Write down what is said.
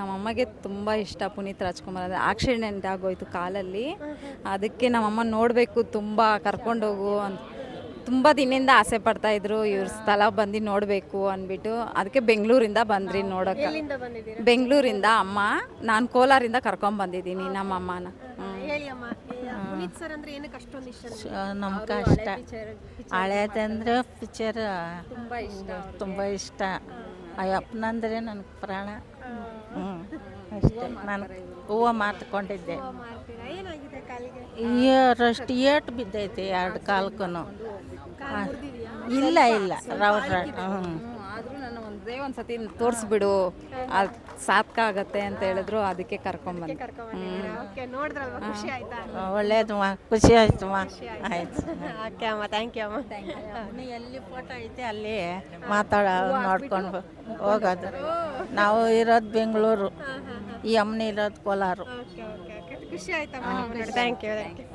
ನಮ್ಮಮ್ಮಗೆ ತುಂಬ ಇಷ್ಟ ಪುನೀತ್ ರಾಜ್ಕುಮಾರ್ ಅಂದರೆ ಆಕ್ಸಿಡೆಂಟ್ ಆಗೋಯ್ತು ಕಾಲಲ್ಲಿ. ಅದಕ್ಕೆ ನಮ್ಮಮ್ಮ ನೋಡಬೇಕು ತುಂಬ ಕರ್ಕೊಂಡೋಗು ಅಂತ ತುಂಬ ದಿನದಿಂದ ಆಸೆ ಪಡ್ತಾ ಇದ್ರು ಇವ್ರ ಸ್ಥಳ ಬಂದು ನೋಡಬೇಕು ಅಂದ್ಬಿಟ್ಟು. ಅದಕ್ಕೆ ಬೆಂಗಳೂರಿಂದ ಬಂದ್ರಿ ನೋಡೋಕೆ. ಎಲ್ಲಿಂದ ಬಂದಿದ್ದೀರಾ? ಬೆಂಗಳೂರಿಂದ ಅಮ್ಮ ನಾನು ಕೋಲಾರಿಂದ ಕರ್ಕೊಂಬಂದಿದ್ದೀನಿ ನಮ್ಮ ಅಮ್ಮನ ಹ್ಮ್. ಹೇಳಿ ಅಮ್ಮ. ಏ, ಪುನೀತ್ ಸರ್ ಅಂದ್ರೆ ಏನಕ್ಕೆ ಇಷ್ಟ ನಿಮ್ಗೆ? ಇಷ್ಟ ಹಳೇದಂದ್ರೆ ಪಿಕ್ಚರ್ ತುಂಬ ಇಷ್ಟ ತುಂಬ ಇಷ್ಟ. ಅಯ್ಯಪ್ಪನಂದ್ರೆ ನನಗೆ ಪ್ರಾಣ. ಹ್ಞೂ ಅಷ್ಟೇ. ನಾನು ಹೂವು ಮಾರ್ತೀರಾ? ಏನಾಗಿದೆ ಏಟು ಬಿದ್ದೈತೆ ಎರಡು ಕಾಲ್ಗೂ ಕಾಲು ಇಲ್ಲ ಇಲ್ಲ. ರೌಂಡ್ ಹ್ಞೂ ಒಂದೇ ಒಂದು ಸತಿ ತೋರಿಸ್ಬಿಡು. ಅದು ಸಾರ್ಥಕ ಆಗತ್ತೆ ಅಂತ ಹೇಳಿದ್ರು ಅದಕ್ಕೆ ಕರ್ಕೊಂಬಂದು ಒಳ್ಳೇದು ಖುಷಿ ಆಯ್ತು? ಮಾ ಆಯ್ತು ಓಕೆ ಅಮ್ಮ ಥ್ಯಾಂಕ್ ಯು ಅಮ್ಮ. ಎಲ್ಲಿ ಫೋಟೋ ಐತೆ ಅಲ್ಲಿ ಮಾತಾಡ ನೋಡ್ಕೊಂಡು ಹೋಗೋದು. ನಾವು ಇರೋದು ಬೆಂಗಳೂರು. ಈ ಅಮ್ಮನ ಇರೋದು ಕೋಲಾರು. ಖುಷಿ ಆಯ್ತಮ್ಮ. Thank you thank you